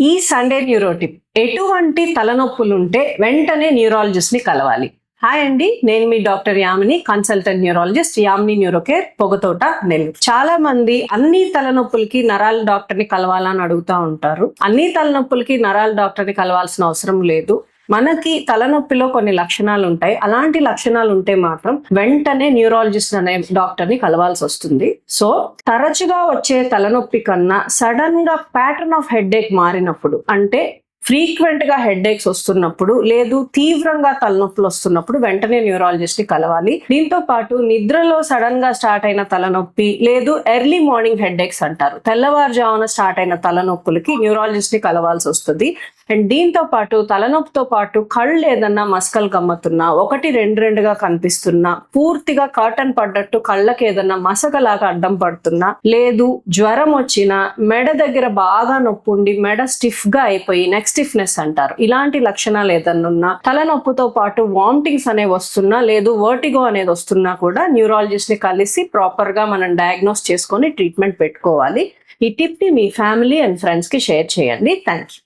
ఈ సండే న్యూరోటిప్ ఎటువంటి తలనొప్పులుంటే వెంటనే న్యూరాలజిస్ట్ని కలవాలి. హాయ్ అండి నేను మీ doctor Yamini consultant neurologist Yamini neurocare Pogathota Nellore. చాలా మంది అన్ని తలనొప్పులకి నరాల డాక్టర్ని కలవాలని అడుగుతా ఉంటారు. అన్ని తలనొప్పులకి నరాల డాక్టర్ని కలవాల్సిన అవసరం లేదు. మనకి తలనొప్పిలో కొన్ని లక్షణాలు ఉంటాయి అలాంటి లక్షణాలు ఉంటే మాత్రం వెంటనే న్యూరాలజిస్ట్ అనే డాక్టర్ని కలవాల్సి వస్తుంది. సో తరచుగా వచ్చే తలనొప్పి కన్నా సడన్గా ప్యాటర్న్ ఆఫ్ హెడ్ ఏక్ మారినప్పుడు అంటే ఫ్రీక్వెంట్గా వస్తున్నప్పుడు లేదు తీవ్రంగా తలనొప్పులు వస్తున్నప్పుడు వెంటనే న్యూరాలజిస్ట్ని కలవాలి. దీంతో పాటు నిద్రలో సడన్గా స్టార్ట్ అయిన తలనొప్పి లేదు ఎర్లీ మార్నింగ్ హెడ్ఏక్స్ అంటారు. తెల్లవారుజామున స్టార్ట్ అయిన తలనొప్పులకి న్యూరాలజిస్ట్ని కలవాల్సి వస్తుంది. అండ్ దీంతో పాటు తలనొప్పితో పాటు కళ్ళు ఏదన్నా మస్కల్ గమ్మతున్నా ఒకటి రెండు రెండుగా కనిపిస్తున్నా పూర్తిగా కాటన్ పడ్డట్టు కళ్ళకి ఏదన్నా మసకలాగా అడ్డం పడుతున్నా లేదు జ్వరం వచ్చినా మెడ దగ్గర బాగా నొప్పి ఉండి మెడ స్టిఫ్గా అయిపోయి నెక్స్ట్ స్టిఫ్నెస్ అంటారు. ఇలాంటి లక్షణాలు ఏదన్నా ఉన్నా తలనొప్పితో పాటు వామిటింగ్స్ అనేవి వస్తున్నా లేదు వర్టిగో అనేది వస్తున్నా కూడా న్యూరాలజిస్ట్ని కలిసి ప్రాపర్గా మనం డయాగ్నోస్ చేసుకొని ట్రీట్మెంట్ పెట్టుకోవాలి. ఈ టిప్ని మీ ఫ్యామిలీ అండ్ ఫ్రెండ్స్కి షేర్ చేయండి. Thank you